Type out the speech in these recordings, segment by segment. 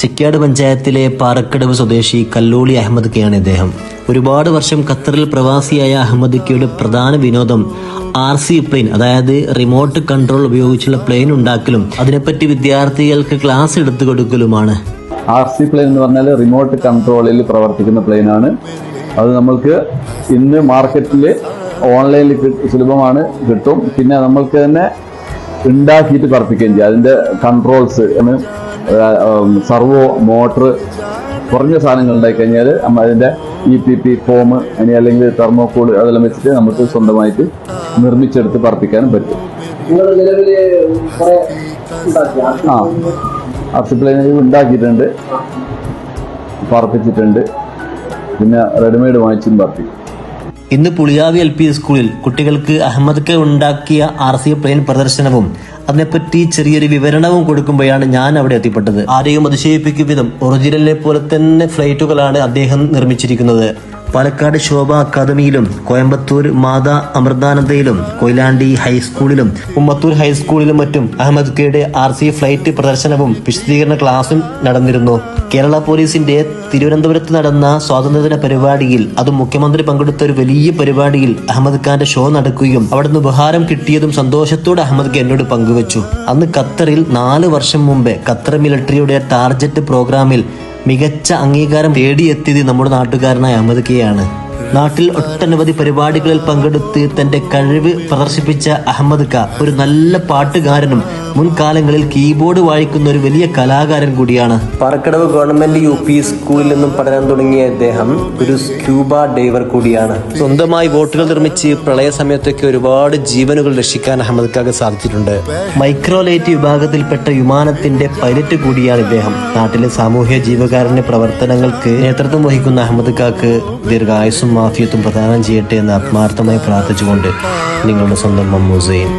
ചിക്കാട് പഞ്ചായത്തിലെ പാറക്കടവ് സ്വദേശി കല്ലോളി അഹമ്മദ് കെയാണ് ഇദ്ദേഹം. ഒരുപാട് വർഷം ഖത്തറിൽ പ്രവാസിയായ അഹമ്മദ് കെയുടെ പ്രധാന വിനോദം ആർ സി പ്ലെയിൻ അതായത് റിമോട്ട് കൺട്രോൾ ഉപയോഗിച്ചുള്ള പ്ലെയിൻ ഉണ്ടാക്കലും അതിനെപ്പറ്റി വിദ്യാർത്ഥികൾക്ക് ക്ലാസ് എടുത്തു കൊടുക്കലുമാണ് ആർ സി പ്ലെയിൻ എന്ന് പറഞ്ഞാൽ റിമോട്ട് കൺട്രോളിൽ പ്രവർത്തിക്കുന്ന പ്ലെയിനാണ് അത് നമ്മൾക്ക് ഇന്ന് മാർക്കറ്റിൽ ഓൺലൈനിൽ സുലഭമാണ് കിട്ടും. പിന്നെ നമ്മൾക്ക് തന്നെ ഉണ്ടാക്കിയിട്ട് പറപ്പിക്കുകയും ചെയ്യും. അതിന്റെ കൺട്രോൾസ് സർവോ മോട്ടർ കുറഞ്ഞ സാധനങ്ങൾ ഉണ്ടായി കഴിഞ്ഞാൽ നമ്മൾ അതിന്റെ ഇ പി പി ഫോം ഇനി അല്ലെങ്കിൽ തെർമോക്കോൾ അതെല്ലാം വെച്ചിട്ട് നമുക്ക് സ്വന്തമായിട്ട് നിർമ്മിച്ചെടുത്ത് പറപ്പിക്കാനും പറ്റും. ആ പ്ലെയിൻ ഉണ്ടാക്കിയിട്ടുണ്ട്. പറപ്പിച്ചിട്ടുണ്ട്. പിന്നെ റെഡിമെയ്ഡ് വാങ്ങിച്ചും പറപ്പിക്കും. ഇന്ന് പുളിയാവി എൽ പി സ്കൂളിൽ കുട്ടികൾക്ക് അഹമ്മദ് കെ ഉണ്ടാക്കിയ ആർ സി പ്ലെയിൻ പ്രദർശനവും അതിനെപ്പറ്റി ചെറിയൊരു വിവരണവും കൊടുക്കുമ്പോഴാണ് ഞാൻ അവിടെ എത്തിപ്പെട്ടത്. ആരെയും അതിശയിപ്പിക്കും വിധം ഒറിജിനലിനെ പോലെ തന്നെ ഫ്ലൈറ്റുകളാണ് അദ്ദേഹം നിർമ്മിച്ചിരിക്കുന്നത്. പാലക്കാട് ശോഭ അക്കാദമിയിലും കോയമ്പത്തൂർ മാതാ അമൃതാനന്ദയിലും കൊയിലാണ്ടി ഹൈസ്കൂളിലും ഉമ്മത്തൂർ ഹൈസ്കൂളിലും മറ്റും അഹമ്മദ് കെയുടെ ആർ സി ഫ്ലൈറ്റ് പ്രദർശനവും വിശദീകരണ ക്ലാസും നടന്നിരുന്നു. കേരള പോലീസിന്റെ തിരുവനന്തപുരത്ത് നടന്ന സ്വാതന്ത്ര്യദിന പരിപാടിയിൽ അത് മുഖ്യമന്ത്രി പങ്കെടുത്ത ഒരു വലിയ പരിപാടിയിൽ അഹമ്മദ് ഖാന്റെ ഷോ നടക്കുകയും അവിടുന്ന് ഉപഹാരം കിട്ടിയതും സന്തോഷത്തോടെ അഹമ്മദ് ഖാൻ എന്നോട് പങ്കുവച്ചു. അന്ന് ഖത്തറിൽ നാല് വർഷം മുമ്പേ ഖത്തർ മിലിട്ടറിയുടെ ടാർജറ്റ് പ്രോഗ്രാമിൽ മികച്ച അംഗീകാരം തേടിയെത്തിയത് നമ്മുടെ നാട്ടുകാരനായ അഹമ്മദ് കെയാണ്. നാട്ടിൽ ഒട്ടനവധി പരിപാടികളിൽ പങ്കെടുത്ത് തന്റെ കഴിവ് പ്രദർശിപ്പിച്ച അഹമ്മദ് ക ഒരു നല്ല പാട്ടുകാരനും മുൻകാലങ്ങളിൽ കീബോർഡ് വായിക്കുന്ന ഒരു വലിയ കലാകാരൻ കൂടിയാണ്. പാറക്കടവ് ഗവൺമെന്റ് യു പി സ്കൂളിൽ നിന്നും പഠനം തുടങ്ങിയ അദ്ദേഹം ഒരു സ്ക്യൂബ ഡൈവർ കൂടിയാണ്. സ്വന്തമായി ബോട്ടുകൾ നിർമ്മിച്ച് പ്രളയ സമയത്തൊക്കെ ഒരുപാട് ജീവനുകൾ രക്ഷിക്കാൻ അഹമ്മദ് കാക്ക് സാധിച്ചിട്ടുണ്ട്. മൈക്രോലൈറ്റ് വിഭാഗത്തിൽപ്പെട്ട വിമാനത്തിന്റെ പൈലറ്റ് കൂടിയാണ് ഇദ്ദേഹം. നാട്ടിലെ സാമൂഹ്യ ജീവകാരുണ്യ പ്രവർത്തനങ്ങൾക്ക് നേതൃത്വം വഹിക്കുന്ന അഹമ്മദ് കാക്ക് ദീർഘായുസും മാഫിയത്തും പ്രദാനം ചെയ്യട്ടെ എന്ന് ആത്മാർത്ഥമായി പ്രാർത്ഥിച്ചുകൊണ്ട് നിങ്ങളുടെ സ്വന്തം മമ്മൂസയും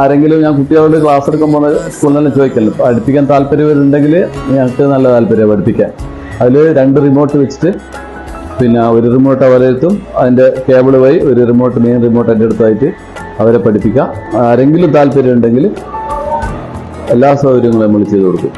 ആരെങ്കിലും ഞാൻ കുട്ടികളോട് ക്ലാസ് എടുക്കുമ്പോൾ സ്കൂളിൽ തന്നെ ചോദിക്കല്ലോ? പഠിപ്പിക്കാൻ താല്പര്യമുണ്ടെങ്കിൽ ഞങ്ങൾക്ക് നല്ല താല്പര്യം പഠിപ്പിക്കാൻ. അതിൽ രണ്ട് റിമോട്ട് വെച്ചിട്ട് പിന്നെ ഒരു റിമോട്ട് അവരെ എത്തും അതിന്റെ കേബിൾ വഴി ഒരു റിമോട്ട് മെയിൻ റിമോട്ട് എന്റെ അടുത്തായിട്ട് അവരെ പഠിപ്പിക്കാം. ആരെങ്കിലും താല്പര്യം ഉണ്ടെങ്കിൽ എല്ലാ സൗകര്യങ്ങളും നമ്മൾ ചെയ്തു കൊടുക്കും.